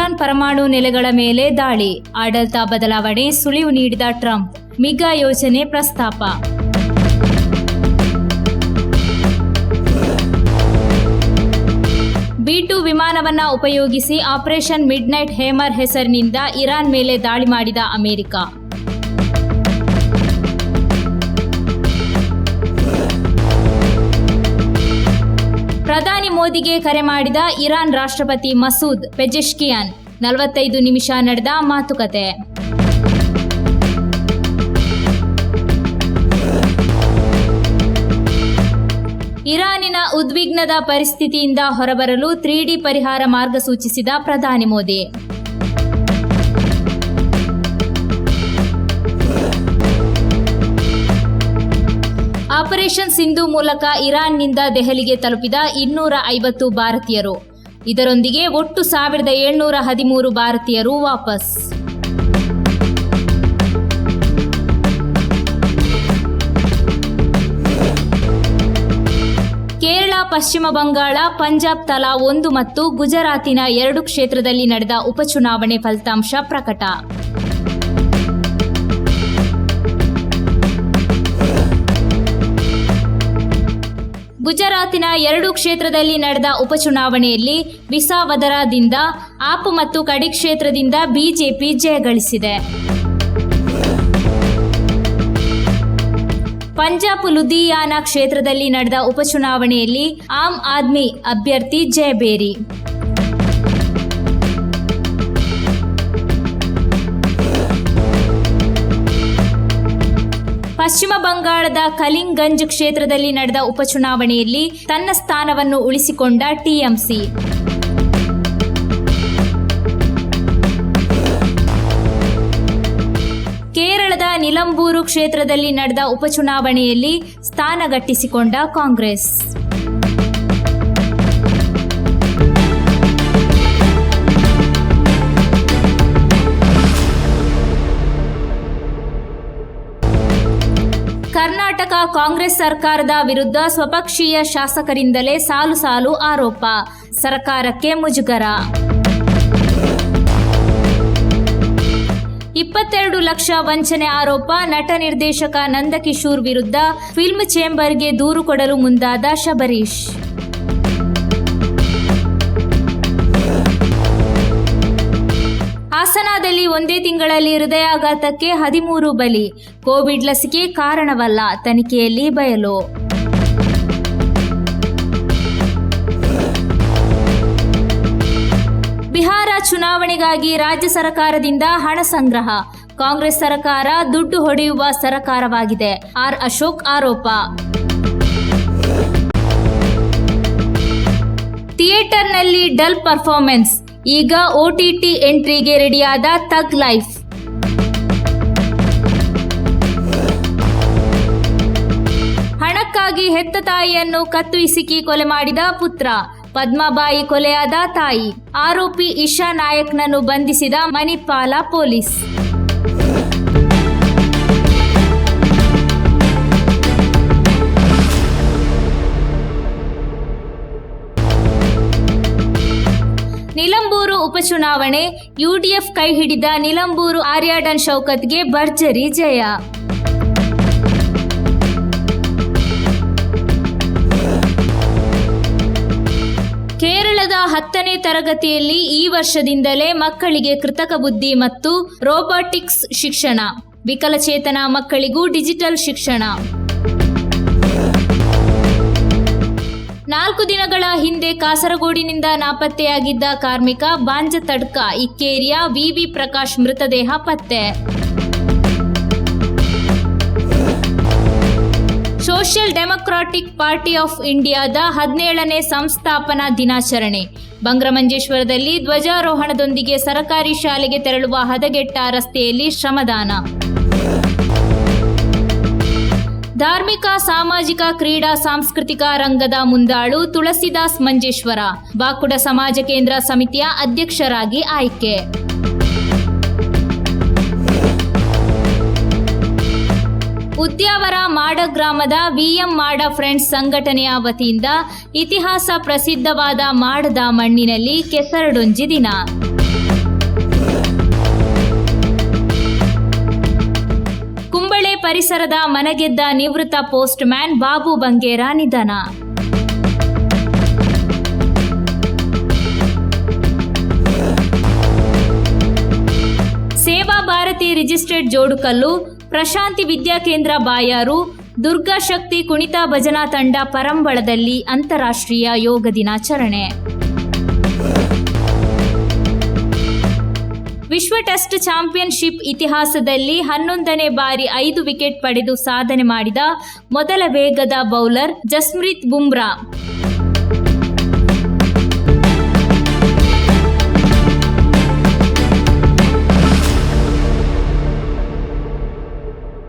Iran ಪರಮಾಣು ನೆಲೆಗಳ ಮೇಲೆ ದಾಳಿ, ಆಡಳಿತ ಬದಲಾವಣೆ ಸುಳಿವು ನೀಡಿದ ಟ್ರಂಪ್, ಮಿಗಾ ಯೋಜನೆ ಪ್ರಸ್ತಾಪ. ಬಿ ಟು ವಿಮಾನವನ್ನ ಉಪಯೋಗಿಸಿ ಆಪರೇಷನ್ ಮಿಡ್ನೈಟ್ ಹೇಮರ್ ಹೆಸರಿನಿಂದ ಇರಾನ್ ಮೇಲೆ ದಾಳಿ ಮಾಡಿದ ಅಮೆರಿಕ. ಮೋದಿಗೆ ಕರೆ ಮಾಡಿದ ಇರಾನ್ ರಾಷ್ಟ್ರಪತಿ ಮಸೂದ್ ಪೆಜೆಶ್ಕಿಯಾನ್ ನಲವತ್ತೈದು ನಿಮಿಷ ನಡೆದ ಮಾತುಕತೆ. ಇರಾನಿನ ಉದ್ವಿಗ್ನದ ಪರಿಸ್ಥಿತಿಯಿಂದ ಹೊರಬರಲು ತ್ರೀಡಿ ಪರಿಹಾರ ಮಾರ್ಗ ಸೂಚಿಸಿದ ಪ್ರಧಾನಿ ಮೋದಿ. ಆಪರೇಷನ್ ಸಿಂಧು ಮೂಲಕ ಇರಾನ್ನಿಂದ ದೆಹಲಿಗೆ ತಲುಪಿದ ಇನ್ನೂರ ಐವತ್ತು ಭಾರತೀಯರು. ಇದರೊಂದಿಗೆ ಒಟ್ಟು ಸಾವಿರದ ಏಳ್ನೂರ ಹದಿಮೂರು ಭಾರತೀಯರು ವಾಪಸ್. ಕೇರಳ, ಪಶ್ಚಿಮ ಬಂಗಾಳ, ಪಂಜಾಬ್ ತಲಾ ಒಂದು ಮತ್ತು ಗುಜರಾತಿನ ಎರಡು ಕ್ಷೇತ್ರದಲ್ಲಿ ನಡೆದ ಉಪಚುನಾವಣೆ ಫಲಿತಾಂಶ ಪ್ರಕಟ. ಗುಜರಾತಿನ ಎರಡು ಕ್ಷೇತ್ರದಲ್ಲಿ ನಡೆದ ಉಪಚುನಾವಣೆಯಲ್ಲಿ ವಿಸಾವದರದಿಂದ ಆಪ್ ಮತ್ತು ಕಡಿ ಕ್ಷೇತ್ರದಿಂದ ಬಿಜೆಪಿ ಜಯಗಳಿಸಿದೆ ಪಂಜಾಬ್ ಲುಧಿಯಾನ ಕ್ಷೇತ್ರದಲ್ಲಿ ನಡೆದ ಉಪಚುನಾವಣೆಯಲ್ಲಿ ಆಮ್ ಆದ್ಮಿ ಅಭ್ಯರ್ಥಿ ಜಯಬೇರಿ ಪಶ್ಚಿಮ ಬಂಗಾಳದ ಕಲಿಂಗಂಜ್ ಕ್ಷೇತ್ರದಲ್ಲಿ ನಡೆದ ಉಪಚುನಾವಣೆಯಲ್ಲಿ ತನ್ನ ಸ್ಥಾನವನ್ನು ಉಳಿಸಿಕೊಂಡ ಟಿಎಂಸಿ. ಕೇರಳದ ನಿಲಂಬೂರು ಕ್ಷೇತ್ರದಲ್ಲಿ ನಡೆದ ಉಪಚುನಾವಣೆಯಲ್ಲಿ ಸ್ಥಾನಗಟ್ಟಿಸಿಕೊಂಡ ಕಾಂಗ್ರೆಸ್. ಕರ್ನಾಟಕ ಕಾಂಗ್ರೆಸ್ ಸರ್ಕಾರದ ವಿರುದ್ಧ ಸ್ವಪಕ್ಷೀಯ ಶಾಸಕರಿಂದಲೇ ಸಾಲು ಸಾಲು ಆರೋಪ. ಸರ್ಕಾರಕ್ಕೆ ಮುಜುಗರ. ಇಪ್ಪತ್ತೆರಡು ಲಕ್ಷ ವಂಚನೆ ಆರೋಪ ನಟ ನಿರ್ದೇಶಕ ನಂದಕಿಶೋರ್ ವಿರುದ್ಧ ಫಿಲ್ಮ್ ಚೇಂಬರ್ಗೆ ದೂರು ಕೊಡಲು ಮುಂದಾದ ಶಬರೀಶ್. ಹಾಸನದಲ್ಲಿ ಒಂದೇ ತಿಂಗಳಲ್ಲಿ ಹೃದಯಾಘಾತಕ್ಕೆ ಹದಿಮೂರು ಬಲಿ. ಕೋವಿಡ್ ಲಸಿಕೆ ಕಾರಣವಲ್ಲ, ತನಿಖೆಯಲ್ಲಿ ಬಯಲು. ಬಿಹಾರ ಚುನಾವಣೆಗಾಗಿ ರಾಜ್ಯ ಸರ್ಕಾರದಿಂದ ಹಣ ಸಂಗ್ರಹ. ಕಾಂಗ್ರೆಸ್ ಸರ್ಕಾರ ದುಡ್ಡು ಹೊಡೆಯುವ ಸರ್ಕಾರವಾಗಿದೆ. ಆರ್ ಅಶೋಕ್ ಆರೋಪ. ಥಿಯೇಟರ್ನಲ್ಲಿ ಡಲ್ ಪರ್ಫಾರ್ಮೆನ್ಸ್. ಈಗ ಒಟಿಟಿ ಎಂಟ್ರಿಗೆ ರೆಡಿಯಾದ ತಗ್ ಲೈಫ್. ಹಣಕ್ಕಾಗಿ ಹೆತ್ತ ತಾಯಿಯನ್ನು ಕತ್ತು ಇಸಿಕಿ ಕೊಲೆ ಮಾಡಿದ ಪುತ್ರ. ಪದ್ಮಾಬಾಯಿ ಕೊಲೆಯಾದ ತಾಯಿ. ಆರೋಪಿ ಇಶಾ ನಾಯಕ್ನನ್ನು ಬಂಧಿಸಿದ ಮಣಿಪಾಲ ಪೊಲೀಸ್. ಉಪಚುನಾವಣೆ ಯುಡಿಎಫ್ ಕೈ ಹಿಡಿದ ನಿಲಂಬೂರು ಆರ್ಯಾಡನ್ ಶೌಕತ್ಗೆ ಭರ್ಜರಿ ಜಯ. ಕೇರಳದ ಹತ್ತನೇ ತರಗತಿಯಲ್ಲಿ ಈ ವರ್ಷದಿಂದಲೇ ಮಕ್ಕಳಿಗೆ ಕೃತಕ ಬುದ್ಧಿ ಮತ್ತು ರೋಬೋಟಿಕ್ಸ್ ಶಿಕ್ಷಣ. ವಿಕಲಚೇತನ ಮಕ್ಕಳಿಗೂ ಡಿಜಿಟಲ್ ಶಿಕ್ಷಣ. ನಾಲ್ಕು ದಿನಗಳ ಹಿಂದೆ ಕಾಸರಗೋಡಿನಿಂದ ನಾಪತ್ತೆಯಾಗಿದ್ದ ಕಾರ್ಮಿಕ ಬಾಂಜ ತಡ್ಕ ಇಕ್ಕೇರಿಯ ವಿವಿ ಪ್ರಕಾಶ್ ಮೃತದೇಹ ಪತ್ತೆ. ಸೋಷಿಯಲ್ ಡೆಮೊಕ್ರಾಟಿಕ್ ಪಾರ್ಟಿ ಆಫ್ ಇಂಡಿಯಾದ ಹದಿನೇಳನೇ ಸಂಸ್ಥಾಪನಾ ದಿನಾಚರಣೆ. ಬಂಗ್ರಮಂಜೇಶ್ವರದಲ್ಲಿ ಧ್ವಜಾರೋಹಣದೊಂದಿಗೆ ಸರಕಾರಿ ಶಾಲೆಗೆ ತೆರಳುವ ಹದಗೆಟ್ಟ ರಸ್ತೆಯಲ್ಲಿ ಶ್ರಮದಾನ. ಧಾರ್ಮಿಕ, ಸಾಮಾಜಿಕ, ಕ್ರೀಡಾ, ಸಾಂಸ್ಕೃತಿಕ ರಂಗದ ಮುಂದಾಳು ತುಳಸಿದಾಸ್ ಮಂಜೇಶ್ವರ. ಬಾಕುಡ ಸಮಾಜ ಕೇಂದ್ರ ಸಮಿತಿಯ ಅಧ್ಯಕ್ಷರಾಗಿ ಆಯ್ಕೆ. ಉದ್ಯಾವರ ಮಾಡ ಗ್ರಾಮದ ವಿಎಂ ಮಾಡ ಫ್ರೆಂಡ್ಸ್ ಸಂಘಟನೆಯ ವತಿಯಿಂದ ಇತಿಹಾಸ ಪ್ರಸಿದ್ಧವಾದ ಮಾಡದ ಮಣ್ಣಿನಲ್ಲಿ ಕೆಸರಡೊಂಜಿ ದಿನ. ಪರಿಸರದ ಮನಗೆದ್ದ ನಿವೃತ್ತ ಪೋಸ್ಟ್ ಮ್ಯಾನ್ ಬಾಬು ಬಂಗೇರ ನಿಧನ. ಸೇವಾ ಭಾರತಿ ರಿಜಿಸ್ಟರ್ಡ್ ಜೋಡುಕಲ್ಲು, ಪ್ರಶಾಂತಿ ವಿದ್ಯಾಕೇಂದ್ರ ಬಾಯಾರು, ದುರ್ಗಾ ಶಕ್ತಿ ಕುಣಿತ ಭಜನಾ ತಂಡ ಪರಂಬಳದಲ್ಲಿ ಅಂತಾರಾಷ್ಟ್ರೀಯ ಯೋಗ ದಿನಾಚರಣೆ. ವಿಶ್ವ ಟೆಸ್ಟ್ ಚಾಂಪಿಯನ್ಶಿಪ್ ಇತಿಹಾಸದಲ್ಲಿ ಹನ್ನೊಂದನೇ ಬಾರಿ ಐದು ವಿಕೆಟ್ ಪಡೆದು ಸಾಧನೆ ಮಾಡಿದ ಮೊದಲ ವೇಗದ ಬೌಲರ್ ಜಸ್ಪ್ರೀತ್ ಬುಮ್ರಾ.